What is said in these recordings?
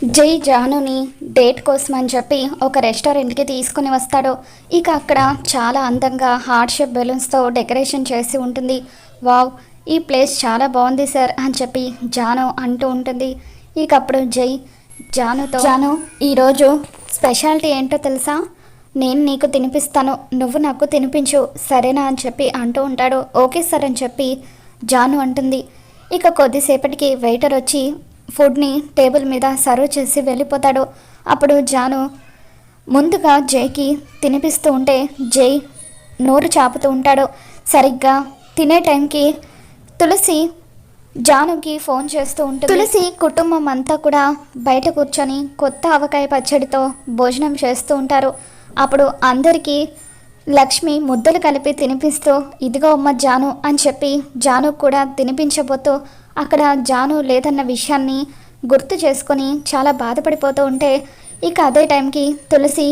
జై జానుని డేట్ కోసం అని చెప్పి ఒక రెస్టారెంట్కి తీసుకుని వస్తాడు. ఇక అక్కడ చాలా అందంగా హార్ట్ షేప్ బెలూన్స్తో డెకరేషన్ చేసి ఉంటుంది. వావ్ ఈ ప్లేస్ చాలా బాగుంది సార్ అని చెప్పి జాను అంటూ ఉంటుంది. ఇక అప్పుడు జై జానుతో జాను ఈరోజు స్పెషాలిటీ ఏంటో తెలుసా? నేను నీకు తినిపిస్తాను. నువ్వు నాకు తినిపించు. సరేనా? అని చెప్పి అంటూ ఉంటాడు. ఓకే సార్ అని చెప్పి జాను అంటుంది. ఇక కొద్దిసేపటికి వెయిటర్ వచ్చి ఫుడ్ని టేబుల్ మీద సర్వ్ చేసి వెళ్ళిపోతాడు. అప్పుడు జాను ముందుగా జైకి తినిపిస్తూ ఉంటే జై నోరు చాపుతూ ఉంటాడు. సరిగ్గా తినే టైంకి తులసి జానుకి ఫోన్ చేస్తూ ఉంటుంది. తులసి కుటుంబం అంతా కూడా బయట కూర్చొని కొత్త ఆవకాయ పచ్చడితో భోజనం చేస్తూ ఉంటారు. అప్పుడు అందరికీ లక్ష్మి ముద్దలు కలిపి తినిపిస్తూ ఇదిగో అమ్మ జాను అని చెప్పి జాను కూడా తినిపించబోతూ అక్కడ జాను లేదన్న విషయాన్ని గుర్తు చేసుకొని చాలా బాధపడిపోతూ ఉంటే ఇక అదే టైంకి తులసి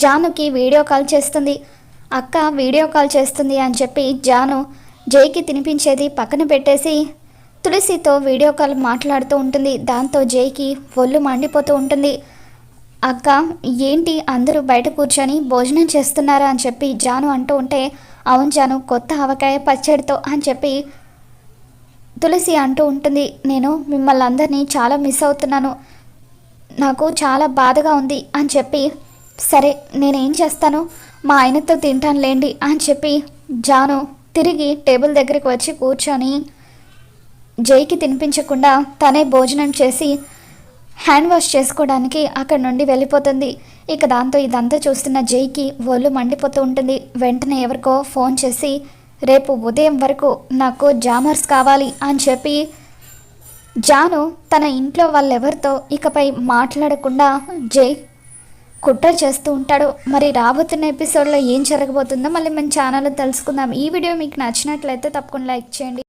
జానుకి వీడియో కాల్ చేస్తుంది. అక్క వీడియో కాల్ చేస్తుంది అని చెప్పి జాను జైకి తినిపించేది పక్కన పెట్టేసి తులసితో వీడియో కాల్ మాట్లాడుతూ ఉంటుంది. దాంతో జైకి ఒళ్ళు మండిపోతూ ఉంటుంది. అక్క ఏంటి అందరూ బయట కూర్చొని భోజనం చేస్తున్నారా అని చెప్పి జాను అంటూ ఉంటే అవును జాను కొత్త ఆవకాయ పచ్చడితో అని చెప్పి తులసి అంటూ ఉంటుంది. నేను మిమ్మల్ని అందరినీ చాలా మిస్ అవుతున్నాను. నాకు చాలా బాధగా ఉంది అని చెప్పి సరే నేనేం చేస్తాను? మా ఆయనతో తింటాను లేండి అని చెప్పి జాను తిరిగి టేబుల్ దగ్గరికి వచ్చి కూర్చొని జైకి తినిపించకుండా తనే భోజనం చేసి హ్యాండ్ వాష్ చేసుకోవడానికి అక్కడి నుండి వెళ్ళిపోతుంది. ఇక దాంతో ఇదంతా చూస్తున్న జైకి ఒళ్ళు మండిపోతూ ఉంటుంది. వెంటనే ఎవరికో ఫోన్ చేసి రేపు ఉదయం వరకు నాకు జామర్స్ కావాలి అని చెప్పి జాను తన ఇంట్లో వాళ్ళెవరితో ఇకపై మాట్లాడకుండా జై కుట్ర చేస్తూ ఉంటాడు. మరి రాబోతున్న ఎపిసోడ్లో ఏం జరగబోతుందో మళ్ళీ మన ఛానల్లో తెలుసుకుందాం. ఈ వీడియో మీకు నచ్చినట్లయితే తప్పకుండా లైక్ చేయండి